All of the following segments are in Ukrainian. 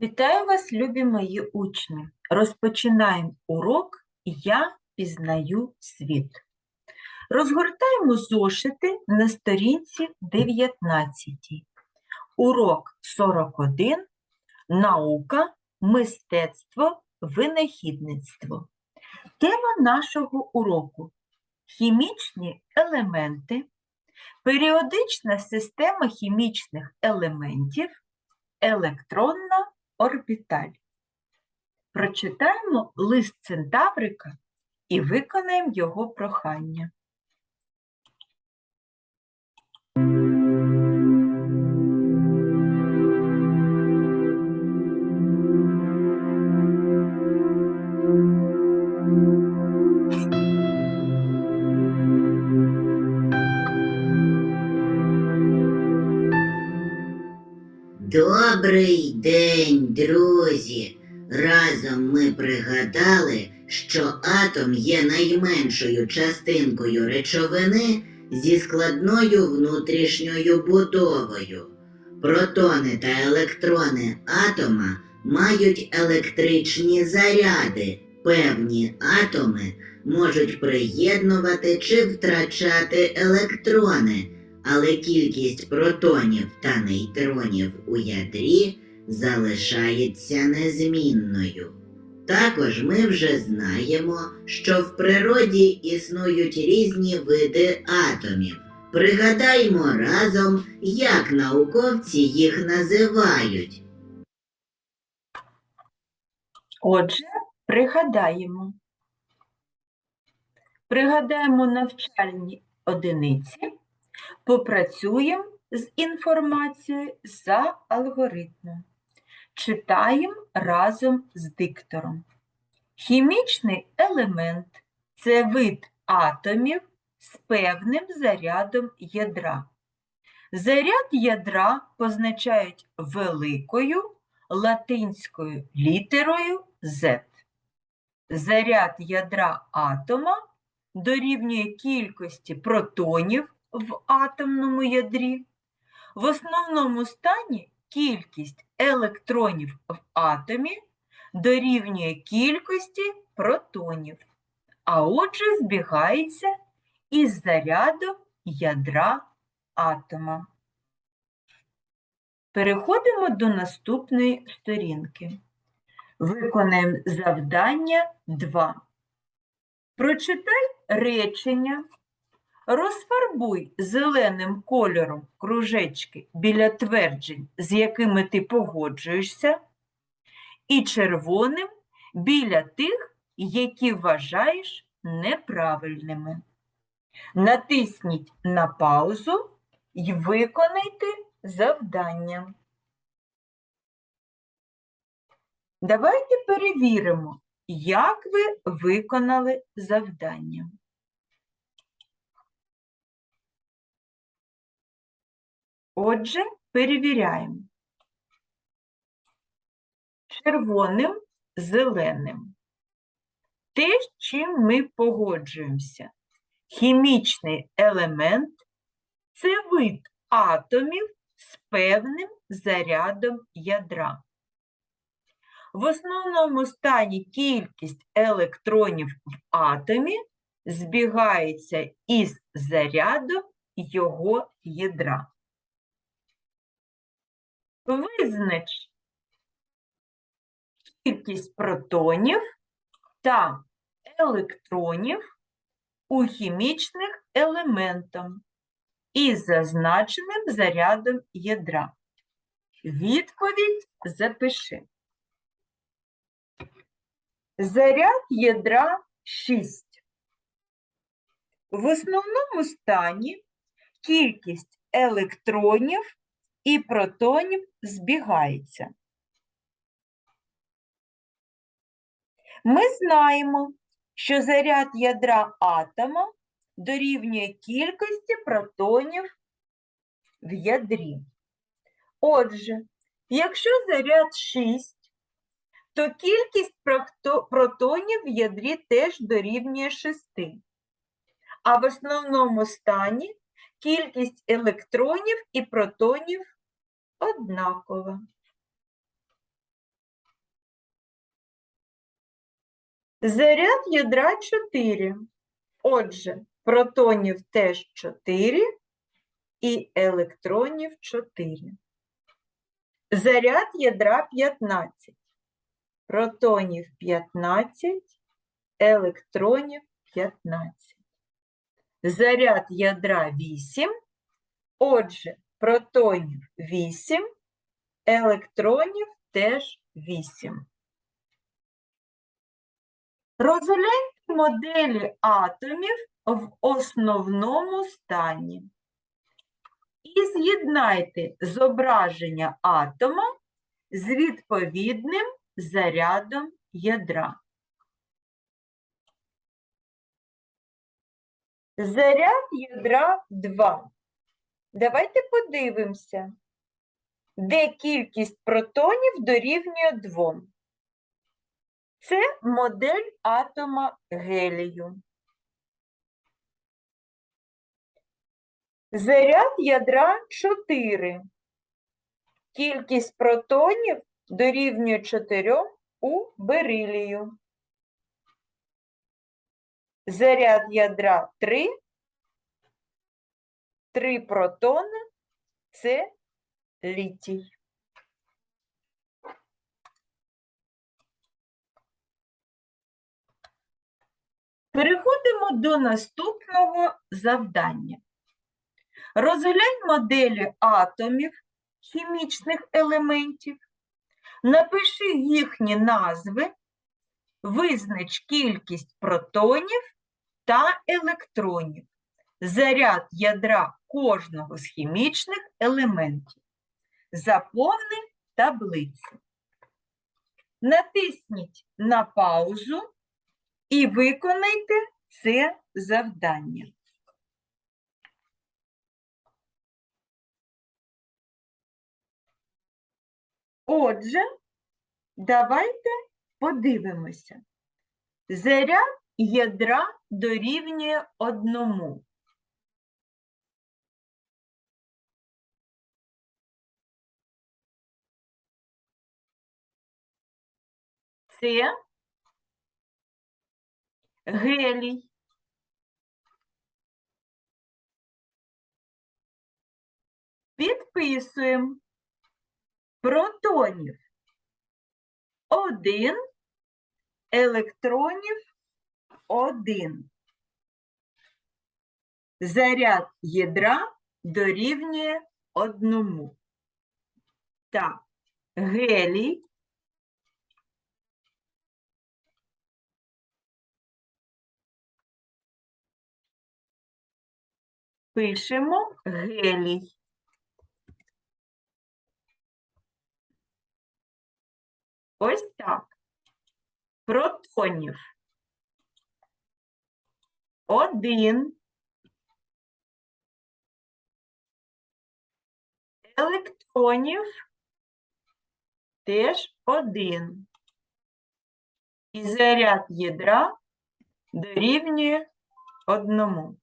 Вітаю вас, любі мої учні! Розпочинаємо урок Я пізнаю світ. Розгортаємо зошити на сторінці 19. Урок 41. Наука, мистецтво, винахідництво. Тема нашого уроку хімічні елементи, періодична система хімічних елементів, електронна орбіталь. Прочитаємо лист Центаврика і виконаємо його прохання. Добрий день, друзі! Разом ми пригадали, що атом є найменшою частинкою речовини зі складною внутрішньою будовою. Протони та електрони атома мають електричні заряди. Певні атоми можуть приєднувати чи втрачати електрони але кількість протонів та нейтронів у ядрі залишається незмінною. Також ми вже знаємо, що в природі існують різні види атомів. Пригадаймо разом, як науковці їх називають. Отже, пригадаємо. Пригадаємо навчальні одиниці, попрацюємо з інформацією за алгоритмом. Читаємо разом з диктором. Хімічний елемент це вид атомів з певним зарядом ядра. Заряд ядра позначають великою латинською літерою Z. Заряд ядра атома дорівнює кількості протонів в атомному ядрі. В основному стані кількість електронів в атомі дорівнює кількості протонів, а отже збігається із зарядом ядра атома. Переходимо до наступної сторінки. Виконаємо завдання 2. Прочитай речення Розфарбуй зеленим кольором кружечки біля тверджень, з якими ти погоджуєшся, і червоним біля тих, які вважаєш неправильними. Натисніть на паузу і виконайте завдання. Давайте перевіримо, як ви виконали завдання. Отже, перевіряємо. Червоним, зеленим. Те, з чим ми погоджуємося. Хімічний елемент це вид атомів з певним зарядом ядра. В основному стані кількість електронів в атомі збігається із зарядом його ядра. Визнач кількість протонів та електронів у хімічних елементах із зазначеним зарядом ядра. Відповідь запиши. Заряд ядра 6. В основному стані кількість електронів і протонів збігається. Ми знаємо, що заряд ядра атома дорівнює кількості протонів в ядрі. Отже, якщо заряд 6, то кількість протонів в ядрі теж дорівнює 6. А в основному стані кількість електронів і протонів однакова. Заряд ядра 4. Отже, протонів теж 4 і електронів 4. Заряд ядра 15. Протонів 15, електронів 15. Заряд ядра 8. Отже, протонів 8, електронів теж 8. Розгляньте моделі атомів в основному стані. І з'єднайте зображення атома з відповідним зарядом ядра. Заряд ядра 2. Давайте подивимося, де кількість протонів дорівнює 2. Це модель атома гелію. Заряд ядра 4. Кількість протонів дорівнює 4 у берилію. Заряд ядра 3. 3 протони – це літій. Переходимо до наступного завдання. Розглянь моделі атомів хімічних елементів, напиши їхні назви, визнач кількість протонів та електронів, заряд ядра кожного з хімічних елементів. Заповни таблицю. Натисніть на паузу і виконайте це завдання. Отже, давайте подивимося. Заряд ядра дорівнює одному. Це гелій. Підписуємо протонів 1, електронів 1. Заряд ядра дорівнює одному. Так, гелій пишемо гелій. Ось так. Протонів. Один. Електронів теж один. І заряд ядра дорівнює одному.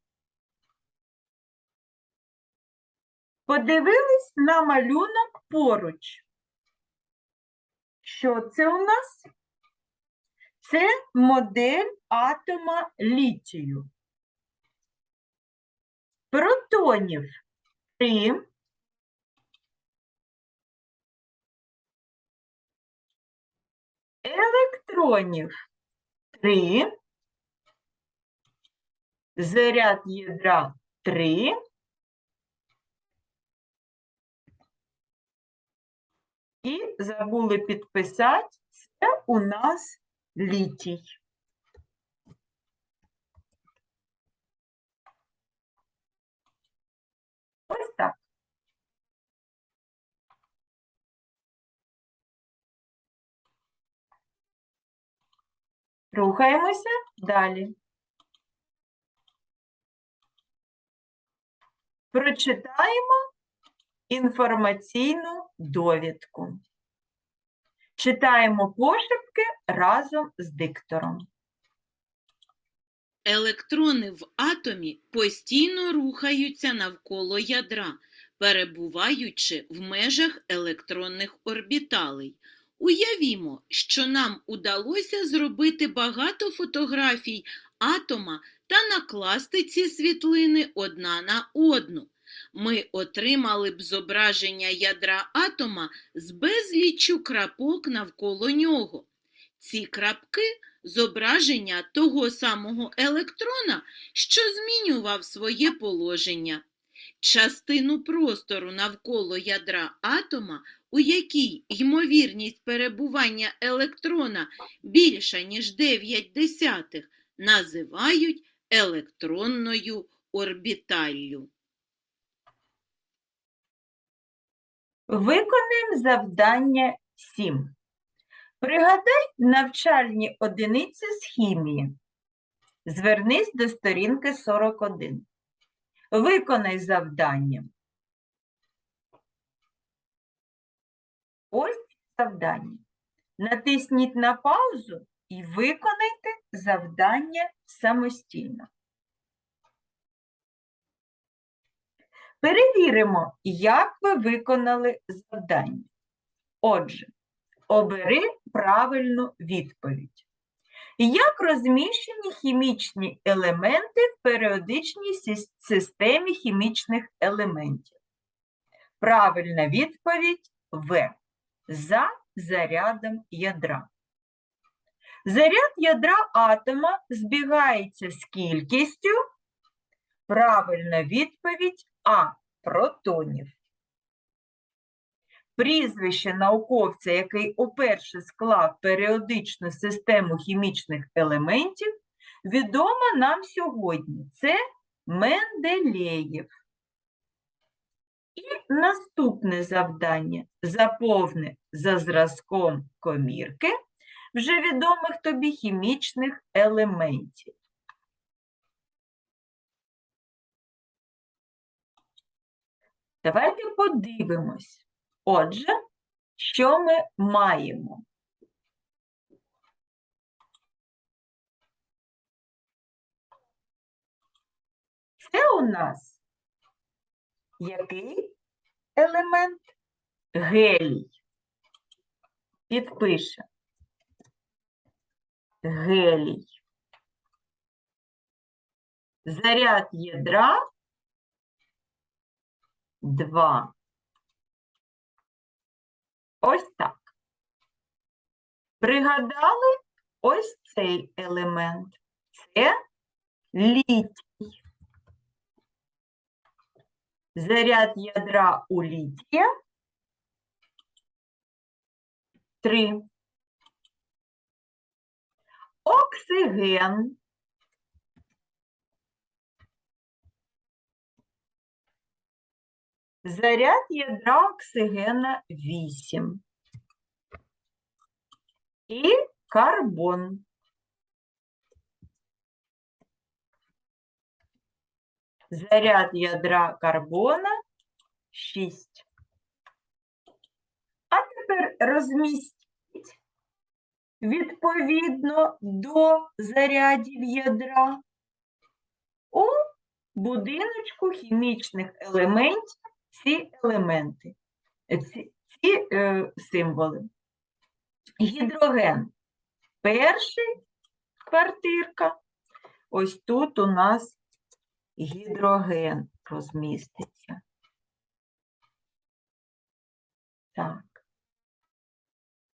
Подивились на малюнок поруч. Що це у нас? Це модель атома літію. Протонів 3. Електронів 3. Заряд ядра 3. І забули підписати, це у нас літій. Ось так. Рухаємося далі. Прочитаємо інформаційну довідку. Читаємо пошепки разом з диктором. Електрони в атомі постійно рухаються навколо ядра, перебуваючи в межах електронних орбіталей. Уявімо, що нам удалося зробити багато фотографій атома та накласти ці світлини одна на одну. Ми отримали б зображення ядра атома з безліччю крапок навколо нього. Ці крапки зображення того самого електрона, що змінював своє положення. Частину простору навколо ядра атома, у якій ймовірність перебування електрона більша, ніж 9 десятих, називають електронною орбіталлю. Виконаємо завдання 7. Пригадай навчальні одиниці з хімії. Звернись до сторінки 41. Виконай завдання. Ось завдання. Натисніть на паузу і виконайте завдання самостійно. Перевіримо, як ви виконали завдання. Отже, обери правильну відповідь. Як розміщені хімічні елементи в періодичній системі хімічних елементів? Правильна відповідь В. За зарядом ядра. Заряд ядра атома збігається з кількістю. Правильна відповідь А. Протонів. Прізвище науковця, який уперше склав періодичну систему хімічних елементів, відомо нам сьогодні. Це Менделєєв. І наступне завдання заповни за зразком комірки вже відомих тобі хімічних елементів. Давайте подивимось. Отже, що ми маємо? Це у нас який елемент? Гелій. Підпише. Гелій. Заряд ядра 2. Ось так. Пригадали ось цей елемент. Це літій. Заряд ядра у літія 3. Оксиген. Заряд ядра оксигена 8. І карбон. Заряд ядра карбона 6. А тепер розмістіть відповідно до зарядів ядра у будиночку хімічних елементів ці елементи, е, ці, ці е, символи. Гідроген перший квартирка. Ось тут у нас гідроген розміститься. Так.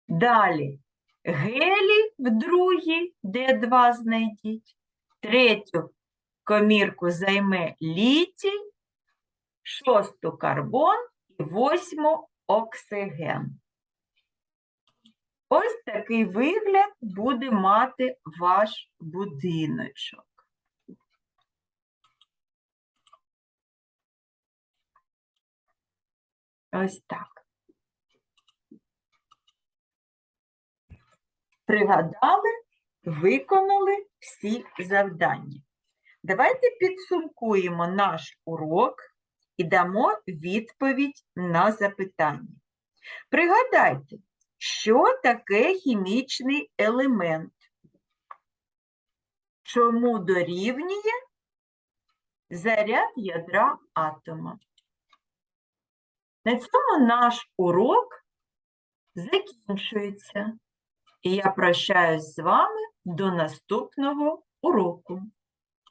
Далі гелій в другій, де два знайдіть. Третю комірку займе літій, шосту карбон і восьму оксиген. Ось такий вигляд буде мати ваш будиночок. Ось так. Пригадали, виконали всі завдання. Давайте підсумкуємо наш урок і дамо відповідь на запитання. Пригадайте, що таке хімічний елемент? Чому дорівнює заряд ядра атома? На цьому наш урок закінчується. І я прощаюсь з вами до наступного уроку.